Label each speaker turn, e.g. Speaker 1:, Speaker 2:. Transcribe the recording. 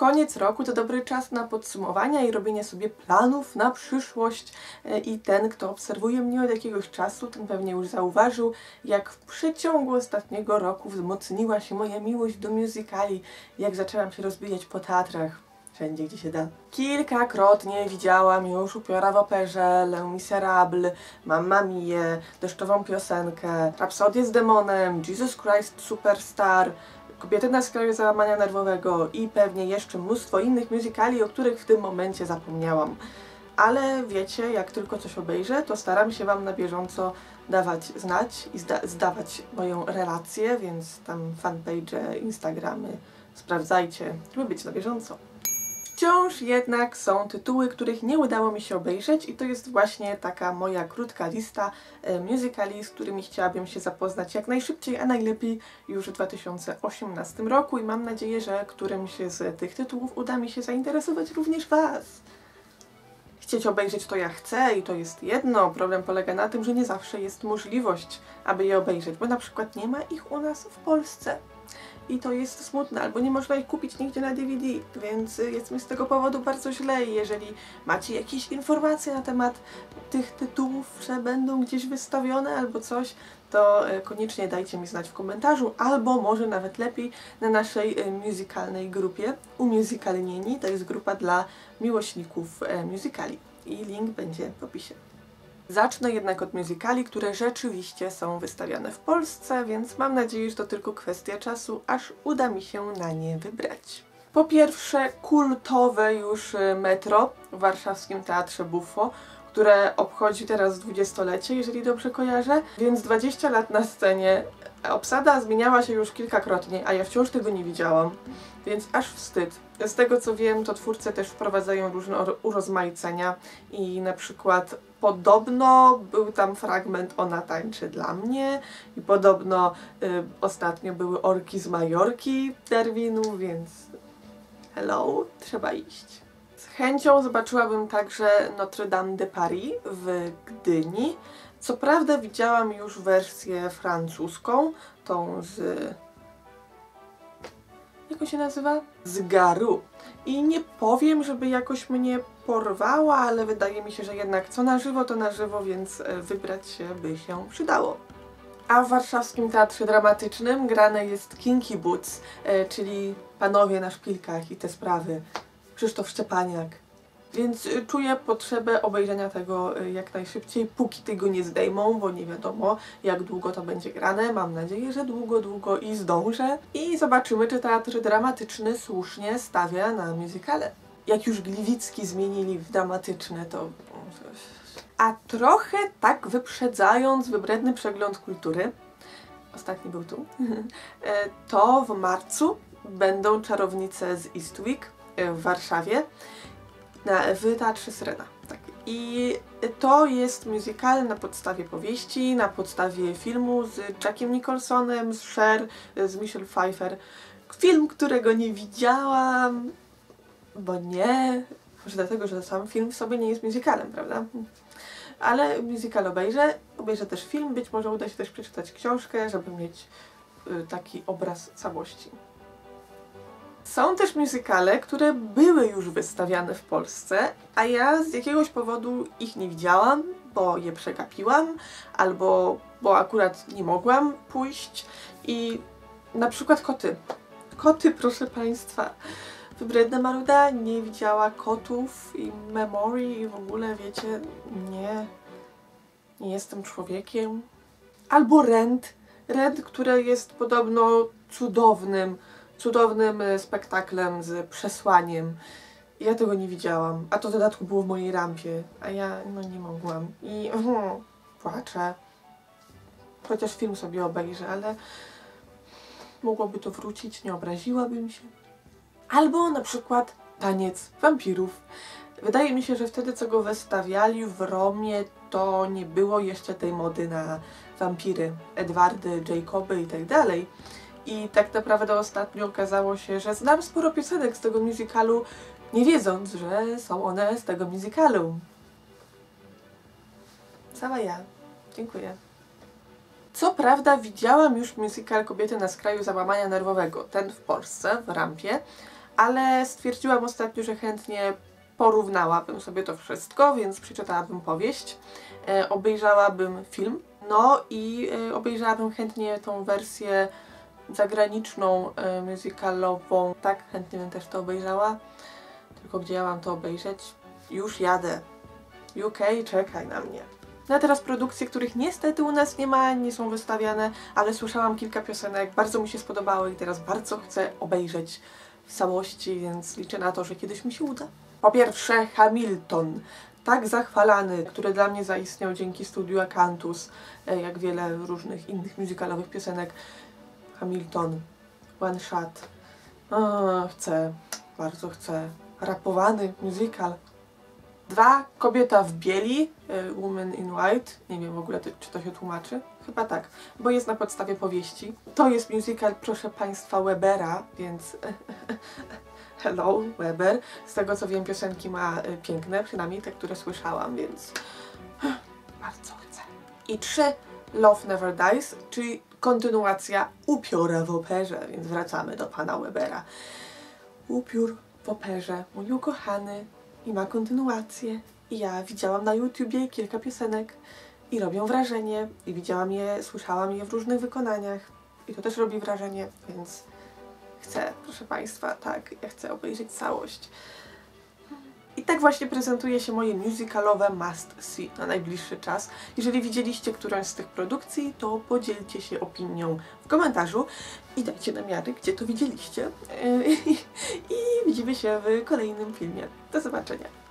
Speaker 1: Koniec roku to dobry czas na podsumowania i robienie sobie planów na przyszłość. E, I ten, kto obserwuje mnie od jakiegoś czasu, ten pewnie już zauważył, jak w przeciągu ostatniego roku wzmocniła się moja miłość do musicali, jak zaczęłam się rozbijać po teatrach wszędzie, gdzie się da. Kilkakrotnie widziałam już upiora w operze, Le Miserable, Mamma Mia, Deszczową piosenkę, Rapsodię z demonem, Jesus Christ Superstar, Kobiety na skraju załamania nerwowego i pewnie jeszcze mnóstwo innych musicali, o których w tym momencie zapomniałam. Ale wiecie, jak tylko coś obejrzę, to staram się Wam na bieżąco dawać znać i zda zdawać moją relację, więc tam fanpage, Instagramy sprawdzajcie, żeby być na bieżąco. Wciąż jednak są tytuły, których nie udało mi się obejrzeć i to jest właśnie taka moja krótka lista e, musicali, z którymi chciałabym się zapoznać jak najszybciej, a najlepiej już w 2018 roku i mam nadzieję, że którymś z tych tytułów uda mi się zainteresować również Was. Chcieć obejrzeć to ja chcę i to jest jedno. Problem polega na tym, że nie zawsze jest możliwość, aby je obejrzeć, bo na przykład nie ma ich u nas w Polsce i to jest smutne, albo nie można ich kupić nigdzie na DVD, więc jest mi z tego powodu bardzo źle. I jeżeli macie jakieś informacje na temat tych tytułów, że będą gdzieś wystawione albo coś, to e, koniecznie dajcie mi znać w komentarzu, albo może nawet lepiej na naszej e, muzykalnej grupie Umusicalnieni, to jest grupa dla miłośników musicali i link będzie w opisie. Zacznę jednak od musicali, które rzeczywiście są wystawiane w Polsce, więc mam nadzieję, że to tylko kwestia czasu, aż uda mi się na nie wybrać. Po pierwsze, kultowe już y, metro w warszawskim Teatrze Buffo, które obchodzi teraz dwudziestolecie, jeżeli dobrze kojarzę, więc 20 lat na scenie. Obsada zmieniała się już kilkakrotnie, a ja wciąż tego nie widziałam, więc aż wstyd. Z tego co wiem, to twórcy też wprowadzają różne urozmaicenia i na przykład podobno był tam fragment Ona tańczy dla mnie i podobno y, ostatnio były orki z Majorki Derwinu, więc hello, trzeba iść. Z chęcią zobaczyłabym także Notre Dame de Paris w Gdyni. Co prawda widziałam już wersję francuską, tą z... jak się nazywa? Z Garu. I nie powiem, żeby jakoś mnie porwała, ale wydaje mi się, że jednak co na żywo, to na żywo, więc e, wybrać się by się przydało. A w warszawskim teatrze dramatycznym grane jest Kinky Boots, e, czyli panowie na szpilkach i te sprawy. Krzysztof Szczepaniak. Więc e, czuję potrzebę obejrzenia tego jak najszybciej, póki tego nie zdejmą, bo nie wiadomo jak długo to będzie grane. Mam nadzieję, że długo, długo i zdążę. I zobaczymy, czy teatr dramatyczny słusznie stawia na muzykale jak już Gliwicki zmienili w dramatyczne, to... A trochę tak wyprzedzając wybredny przegląd kultury, ostatni był tu, e, to w marcu będą Czarownice z Eastwick e, w Warszawie na, w Teatrze Syrena. Tak. I to jest musical na podstawie powieści, na podstawie filmu z Jackiem Nicholsonem, z Cher, z Michelle Pfeiffer. Film, którego nie widziałam, bo nie, może dlatego, że sam film w sobie nie jest musicalem, prawda? Ale musical obejrzę, obejrzę też film, być może uda się też przeczytać książkę, żeby mieć y, taki obraz całości. Są też musicale, które były już wystawiane w Polsce, a ja z jakiegoś powodu ich nie widziałam, bo je przegapiłam, albo bo akurat nie mogłam pójść i na przykład koty. Koty, proszę Państwa. Wybredna Maruda nie widziała kotów i memory i w ogóle, wiecie, nie, nie jestem człowiekiem. Albo Rent. Rent, które jest podobno cudownym, cudownym e, spektaklem z przesłaniem. Ja tego nie widziałam, a to w dodatku było w mojej rampie, a ja no nie mogłam. I uh, płaczę. Chociaż film sobie obejrzę, ale mogłoby to wrócić, nie obraziłabym się. Albo na przykład taniec wampirów. Wydaje mi się, że wtedy co go wystawiali w Romie, to nie było jeszcze tej mody na wampiry, Edwardy, Jacoby i tak dalej. I tak naprawdę ostatnio okazało się, że znam sporo piosenek z tego musicalu, nie wiedząc, że są one z tego musicalu. Cała ja. Dziękuję. Co prawda widziałam już musical Kobiety na skraju załamania nerwowego, ten w Polsce, w Rampie, ale stwierdziłam ostatnio, że chętnie porównałabym sobie to wszystko, więc przeczytałabym powieść, e, obejrzałabym film, no i e, obejrzałabym chętnie tą wersję zagraniczną, e, musicalową. Tak, chętnie bym też to obejrzała. Tylko gdzie ja mam to obejrzeć? Już jadę. UK, czekaj na mnie. No a teraz produkcje, których niestety u nas nie ma, nie są wystawiane, ale słyszałam kilka piosenek, bardzo mi się spodobały i teraz bardzo chcę obejrzeć w całości, więc liczę na to, że kiedyś mi się uda. Po pierwsze Hamilton, tak zachwalany, który dla mnie zaistniał dzięki studiu Acanthus, e, jak wiele różnych innych muzykalowych piosenek. Hamilton, One Shot. O, chcę, bardzo chcę. Rapowany musical. Dwa, Kobieta w bieli, y, Woman in White. Nie wiem w ogóle, czy to się tłumaczy. Chyba tak, bo jest na podstawie powieści. To jest musical, proszę Państwa, Webera, więc hello, Weber. Z tego co wiem, piosenki ma y, piękne, przynajmniej te, które słyszałam, więc bardzo chcę. I trzy, Love Never Dies, czyli kontynuacja Upiora w operze, więc wracamy do pana Webera. Upiór w operze, mój ukochany, i ma kontynuację. I ja widziałam na YouTubie kilka piosenek i robią wrażenie. I widziałam je, słyszałam je w różnych wykonaniach. I to też robi wrażenie, więc chcę, proszę Państwa, tak, ja chcę obejrzeć całość. I tak właśnie prezentuje się moje musicalowe must see na najbliższy czas. Jeżeli widzieliście którąś z tych produkcji, to podzielcie się opinią w komentarzu i dajcie namiary, gdzie to widzieliście. I widzimy się w kolejnym filmie. Do zobaczenia.